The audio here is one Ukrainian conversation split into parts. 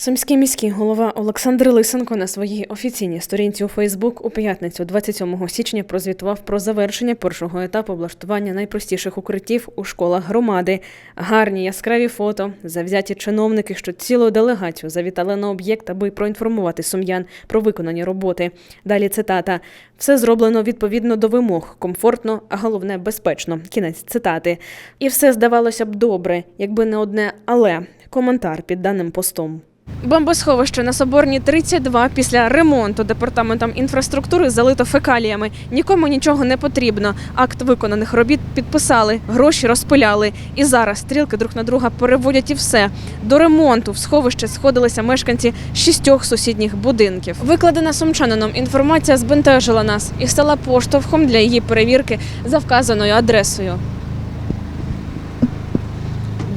Сумський міський голова Олександр Лисенко на своїй офіційній сторінці у Фейсбук у п'ятницю, 27 січня, прозвітував про завершення першого етапу облаштування найпростіших укриттів у школах громади. Гарні яскраві фото, завзяті чиновники, що цілу делегацію завітали на об'єкт, аби проінформувати сум'ян про виконані роботи. Далі цитата: все зроблено відповідно до вимог, комфортно, а головне безпечно. Кінець цитати. І все здавалося б добре, якби не одне але. Коментар під даним постом. Бомбосховище на Соборній 32 після ремонту департаментом інфраструктури залито фекаліями. Нікому нічого не потрібно. Акт виконаних робіт підписали, гроші розпиляли. І зараз стрілки друг на друга переводять і все. До ремонту в сховище сходилися мешканці шістьох сусідніх будинків. Викладена сумчанином інформація збентежила нас і стала поштовхом для її перевірки за вказаною адресою.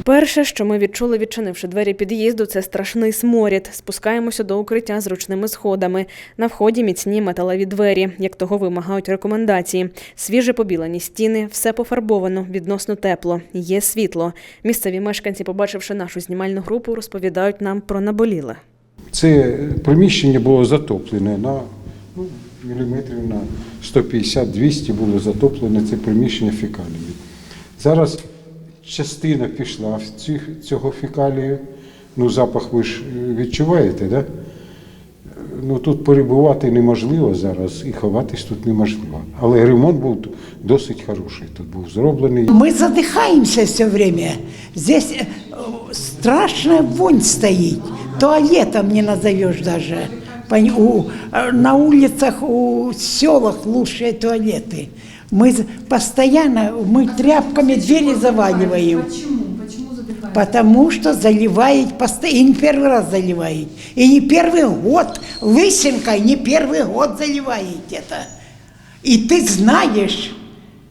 Перше, що ми відчули, відчинивши двері під'їзду, це страшний сморід. Спускаємося до укриття зручними сходами. На вході міцні металеві двері, як того вимагають рекомендації. Свіже побілені стіни, все пофарбовано, відносно тепло. Є світло. Місцеві мешканці, побачивши нашу знімальну групу, розповідають нам про наболіле. Це приміщення було затоплене на ну, міліметрів на 150-200 було затоплене це приміщення фекаліями. Зараз частина пішла в ці- цього фекалію. Ну, запах ви ж е, відчуваєте, да? Ну, тут перебувати неможливо зараз і ховатись тут неможливо. Але ремонт був тут досить хороший. Тут був зроблений. Мы задыхаемся все время. Здесь э, страшная вонь стоит. Туалетом не назовешь даже. У- э, на улицах, у селах лучшие туалеты. Мы постоянно, мы тряпками двери заваливаем. Почему? Потому что заливает, постоянно, и не первый раз заливает. И не первый год, лысинкой не первый год заливает это. И ты знаешь,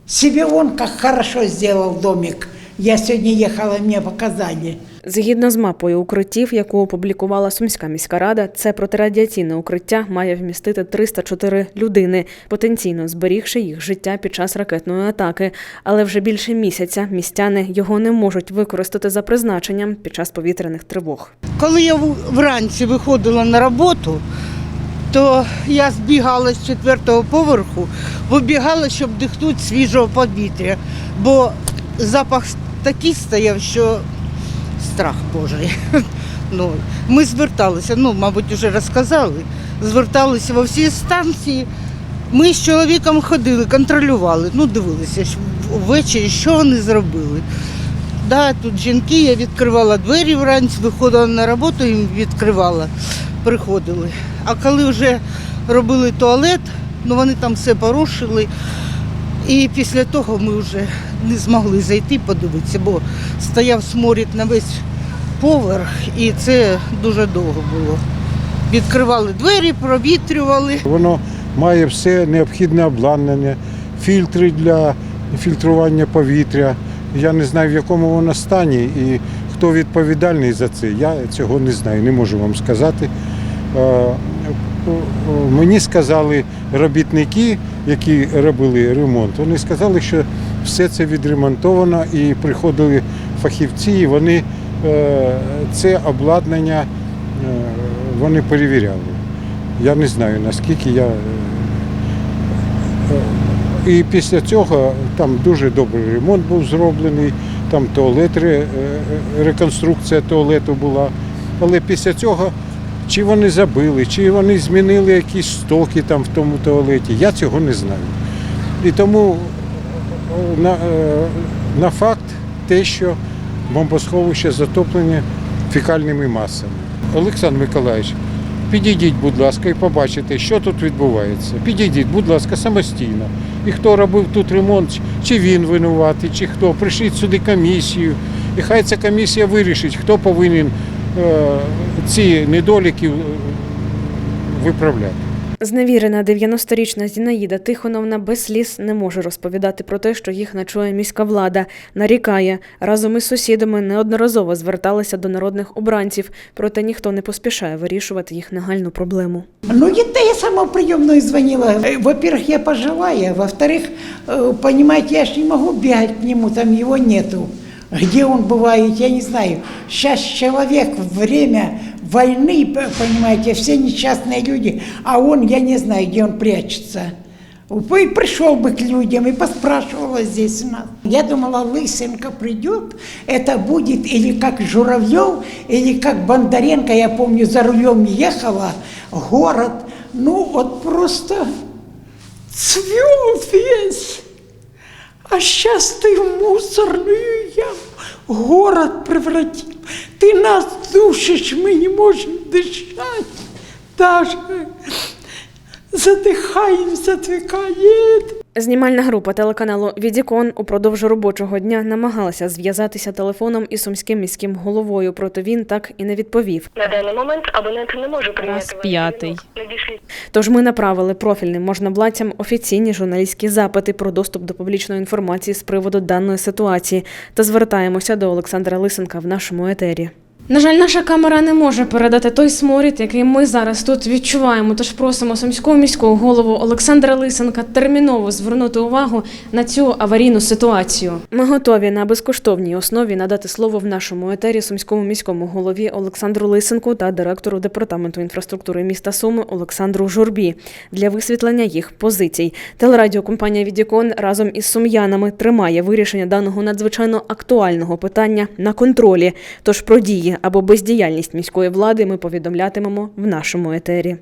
себе он как хорошо сделал домик. Я сегодня ехала, мне показали. Згідно з мапою укриттів, яку опублікувала Сумська міська рада, це протирадіаційне укриття має вмістити 304 людини, потенційно зберігши їх життя під час ракетної атаки. Але вже більше місяця містяни його не можуть використати за призначенням під час повітряних тривог. Коли я вранці виходила на роботу, то я збігала з четвертого поверху, вибігала, щоб дихнути свіжого повітря, бо запах такий стояв, що страх Божий. Ну, ми зверталися, ну, мабуть, вже розказали, зверталися во всі станції. Ми з чоловіком ходили, контролювали, ну, дивилися ввечері, що вони зробили. Да, тут жінки, я відкривала двері вранці, виходила на роботу і відкривала, приходили. А коли вже робили туалет, ну вони там все порушили. І після того ми вже не змогли зайти подивитися, бо стояв сморід на весь поверх, і це дуже довго було. Відкривали двері, провітрювали. Воно має все необхідне обладнання, фільтри для фільтрування повітря. Я не знаю, в якому воно стані і хто відповідальний за це. Я цього не знаю, не можу вам сказати. Мені сказали робітники, які робили ремонт, вони сказали, що все це відремонтовано і приходили фахівці, і вони е, це обладнання е, вони перевіряли. Я не знаю наскільки я. е, І після цього там дуже добрий ремонт був зроблений, там туалет, ре- реконструкція туалету була. Але після цього чи вони забили, чи вони змінили якісь стоки там в тому туалеті, я цього не знаю. І тому е, на, е, на факт те, що бомбосховище затоплені фекальними масами. Олександр Миколаївич, підійдіть, будь ласка, і побачите, що тут відбувається. Підійдіть, будь ласка, самостійно. І хто робив тут ремонт, чи він винуватий, чи хто. Прийшліть сюди комісію. І хай ця комісія вирішить, хто повинен ці недоліки е, виправляти. Зневірена 90-річна Зінаїда Тихоновна без сліз не може розповідати про те, що їх не чує міська влада. Нарікає разом із сусідами неодноразово зверталася до народних обранців, проте ніхто не поспішає вирішувати їх нагальну проблему. Ну, это я сама в приемную звонила. Э, Во-первых, я пожилая, во-вторых, э, понимаете, я ж не могу бегать к нему, там его нету. Где он бывает, я не знаю. Сейчас человек, время войны, понимаете, все несчастные люди, а он, я не знаю, где он прячется. И пришел бы к людям и поспрашивал здесь у нас. Я думала, Лысенко придет, это будет или как Журавлев, или как Бондаренко, я помню, за рулем ехала, город, ну вот просто цвел весь. А сейчас ты в мусорную яму город превратил. Ты нас душишь, мы не можем дышать. Даже задыхаемся, отвлекает. Знімальна група телеканалу Відікон упродовж робочого дня намагалася зв'язатися телефоном із сумським міським головою, проте він так і не відповів. На даний момент абонент не може прийняти Раз п'ятий. Тож ми направили профільним можновладцям офіційні журналістські запити про доступ до публічної інформації з приводу даної ситуації та звертаємося до Олександра Лисенка в нашому етері. На жаль, наша камера не може передати той сморід, який ми зараз тут відчуваємо. Тож просимо сумського міського голову Олександра Лисенка терміново звернути увагу на цю аварійну ситуацію. Ми готові на безкоштовній основі надати слово в нашому етері сумському міському голові Олександру Лисенку та директору департаменту інфраструктури міста Суми Олександру Журбі для висвітлення їх позицій. Телерадіокомпанія Відікон разом із сум'янами тримає вирішення даного надзвичайно актуального питання на контролі. Тож про або бездіяльність міської влади ми повідомлятимемо в нашому етері.